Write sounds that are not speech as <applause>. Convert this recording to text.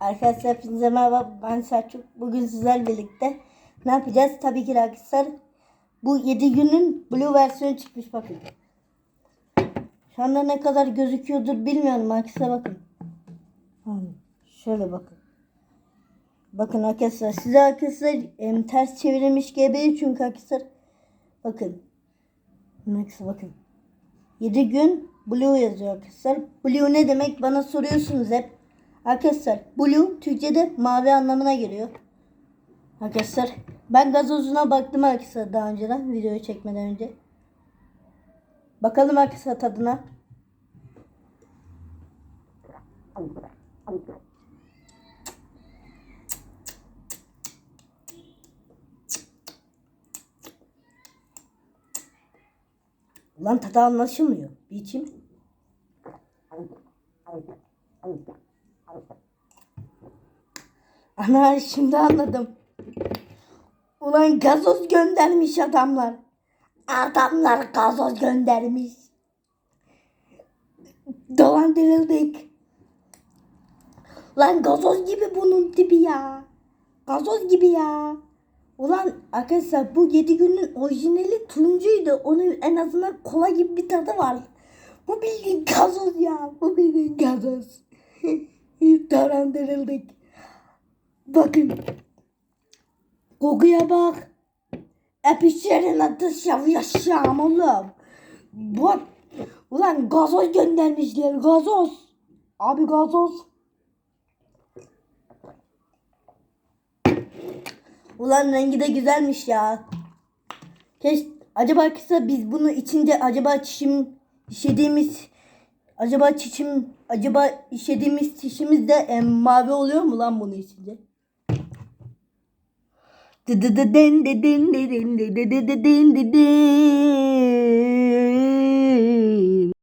Arkadaşlar hepinize merhaba ben Selçuk. Bugün sizlerle birlikte ne yapacağız? Tabii ki arkadaşlar bu 7 günün blue versiyonu çıkmış bakın. Şu anda ne kadar gözüküyordur bilmiyorum arkadaşlar bakın. Şöyle bakın. Bakın arkadaşlar size arkadaşlar em, ters çevirilmiş gibi çünkü arkadaşlar bakın. Arkadaşlar bakın. 7 gün blue yazıyor arkadaşlar. Blue ne demek bana soruyorsunuz hep. Arkadaşlar blue Türkçe'de mavi anlamına geliyor. Arkadaşlar ben gazozuna baktım arkadaşlar daha önceden videoyu çekmeden önce. Bakalım arkadaşlar tadına. Lan tadı anlaşılmıyor. Bir içeyim. Ana şimdi anladım. Ulan gazoz göndermiş adamlar. Adamlar gazoz göndermiş. Dolandırıldık. Lan gazoz gibi bunun tipi ya. Gazoz gibi ya. Ulan arkadaşlar bu 7 günün orijinali turuncuydu. Onun en azından kola gibi bir tadı var. Bu bildiğin gazoz ya. Bu bildiğin gazoz. <laughs> Dolandırıldık. Bakın. Kokuya bak. Epişlerin adı yaşam oğlum. Bak. Ulan gazoz göndermişler. Gazoz. Abi gazoz. Ulan rengi de güzelmiş ya. Keş acaba kısa biz bunu içince acaba çişim işediğimiz acaba çişim acaba işediğimiz çişimiz de em, mavi oluyor mu lan bunu içince? Dı dı dı den dı den dı den dı dı dı den dı den.